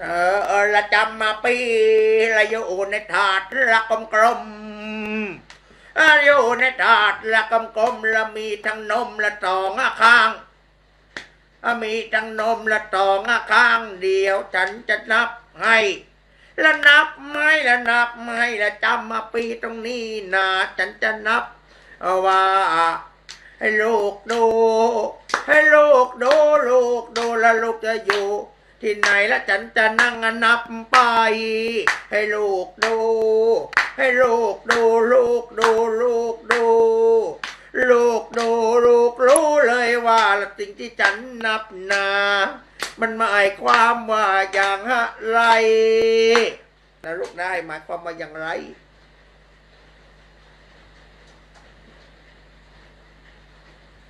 เออละจำมาปีละอยู่ในถาดละกลมกลมอยู่ในถาดละกลมกลมละมีทั้งนมละตองอะข้างมีทั้งนมละตองอะข้างเดียวฉันจะนับให้ละนับไม่ละนับไม่ละจำมาปีตรงนี้นะฉันจะนับว่าให้ลูกดู ให้ลูกดูลูกดูแล้วลูกจะอยู่ ที่ไหนแล้วฉันจะนั่งนับไป ให้ลูกดู ให้ลูกดู ลูกดู ลูกดู ลูกดู ลูกรู้เลยว่าละสิ่งที่ฉันนับนา มันหมายความว่าอย่างไรนะลูกได้หมายความว่าอย่างไร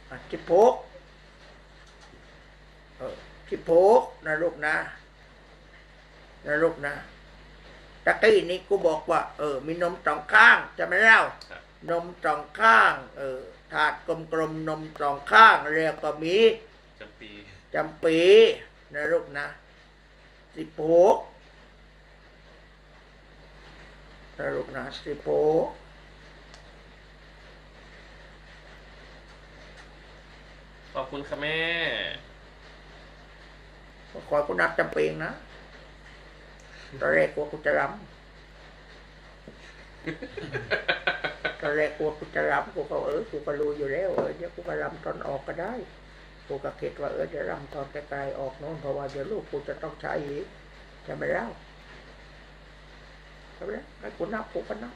อะที่โพก ที่โพกนะลูกนะนะลูกนะตะกี้นี้กูบอกว่า เออ มีนมสองข้างจะไม่เล่าครับนมสองข้าง เออถาดกลมๆนมสองข้างเรียกว่ามีจำปีจำปีนะลูกนะสิโพกนะลูกนะสิโพกขอบคุณค่ะแม่ ขอกูนับจำเปีงนะตอนแรกกลัวกูจะรำตอนแรกกลัวกูจะรำกูก็เออกูก็รู้อยู่แล้วเออเดี๋ยวกูก็รำตอนออกก็ได้กูก็คิดว่าเออเดี๋ยวรำตอนไกลๆออกโน้นเพราะว่าเดี๋ยวลูกกูจะต้องใช้จะไม่เล่าจะไม่เล่าให้กูนับกูก็นับ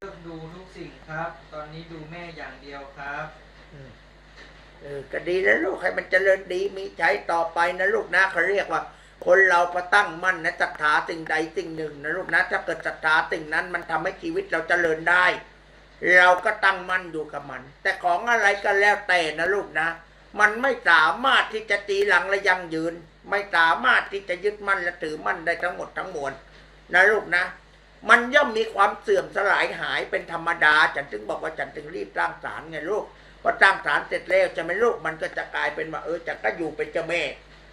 เลือกดูทุกสิ่ง ครับ ตอนนี้ดูแม่อย่างเดียวครับเออก็ดีแล้วลูกให้มันเจริญดีมีใจต่อไปนะลูกนะเขาเรียกว่า คนเราประตั้งมั่นนะศรัทธาสิ่งใดสิ่งหนึ่งนะลูกนะถ้าเกิดศรัทธาสิ่งนั้น มันทำให้ชีวิตเราเจริญได้ เราก็ตั้งมั่นอยู่กับมัน แต่ของอะไรก็แล้วแต่นะลูกนะ มันไม่สามารถที่จะตีหลังและยังยืน ไม่สามารถที่จะยึดมั่นและถือมั่นได้ทั้งหมดทั้งมวลนะลูกนะ มันย่อมมีความเสื่อมสลายหายเป็นธรรมดาฉันถึงบอกว่าฉันถึงรีบสร้างศาลไงลูกพอสร้างศาลเสร็จแล้วจะไม่ลูกมันก็จะกลายเป็นว่าเออจะก็อยู่เป็นเจ้าแม่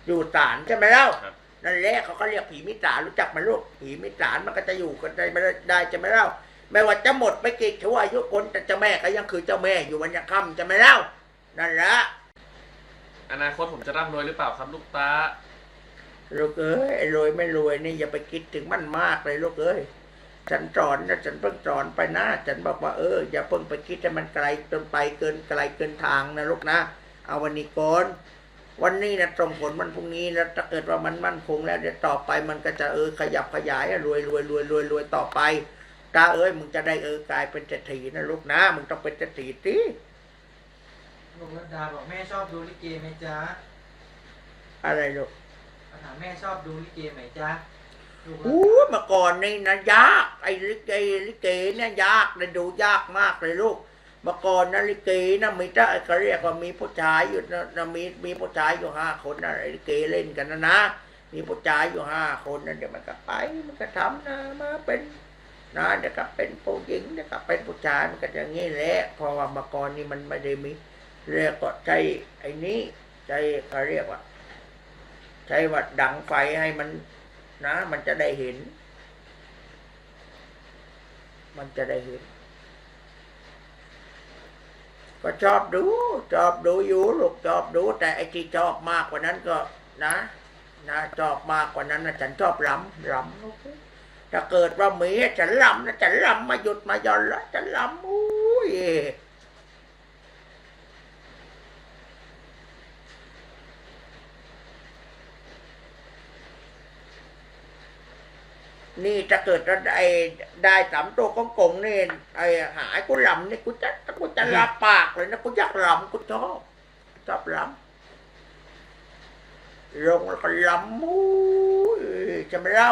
อยู่ศาลใช่ไหมเล่าครับนั่นแหละเขาก็เรียกผีมิตรสารรู้จักไหมลูกผีมิตรสารมันก็จะอยู่กันได้ไม่ได้ได้ใช่ไหมเล่าไม่ว่าจะหมดไปกี่ชั่วอายุคนแต่เจ้าแม่ก็ยังคือเจ้าแม่อยู่วันยังค่ำใช่ไหมเล่านั่นแหละอนาคตผมจะร่ำรวยหรือเปล่าครับลูกตาลูกเอ้ยไอ้รวยไม่รวยนี่อย่าไปคิดถึงมันมากเลยลูกเอ้ย ฉันสอนนะฉันเพิ่งสอนไปนะฉันบอกว่าเอออย่าเพิ่งไปคิดให้มันไกลจนไปเกินไกลเกินทางนะลูกนะเอาวันนี้ก่อนวันนี้นะส่งผลมันพรุ่งนี้แล้วถ้าเกิดว่ามันมั่นคงแล้วเดี๋ยวต่อไปมันก็จะเออขยับขยายอะรวยรวยรวยรวยรวยต่อไปตาเอ้ยมึงจะได้เออกลายเป็นเศรษฐีนะลูกนะมึงต้องเป็นเศรษฐีสิลูกรัตดาบอกแม่ชอบดูลิเกไหมจ๊ะอะไรลูกถามแม่ชอบดูลิเกไหมจ๊ะลูกรัต อู้เมื่อก่อนนี่นะยากไอ้ลิเกลิเกเนี่ยยากเลยดูยากมากเลยลูกเมื่อก่อนนะลิเกนะมีแต่เขาเรียกว่ามีผู้ชายอยู่นะนะมีมีผู้ชายอยู่ห้าคนนะลิเกเล่นกันนะนะมีผู้ชายอยู่ห้าคนนะเดี๋ยวมันก็ไปมันก็ทำนะมาเป็นนะเดี๋ยวก็เป็นผู้หญิงเดี๋ยวก็เป็นผู้ชายมันก็อย่างงี้แหละเพราะว่าเมื่อก่อนนี่มันไม่ได้มีเรียกว่าใจไอ้นี้ใจเขาเรียกว่าใช้ว่าดังไฟให้มัน นะ มันจะได้เห็น มันจะได้เห็น ก็ชอบดูชอบดูอยู่ลูกชอบดู แต่ไอ้ที่ชอบมากกว่านั้นก็นะ นะชอบมากกว่านั้นนะฉันชอบรำรำลูกถ้าเกิดว่ามีฉันรำนะฉันรำมาหยุดมาหย่อนแล้วฉันรำอุ้ย นี่จะเกิดได้ได้สามตัวกงกงนี่ไอ้หายกูลำนี่กูจะกูจะลาปากเลยนะกูอยากลำกูชอบชอบลำลงแล้วก็ลำมุ้ยจะไม่เล่า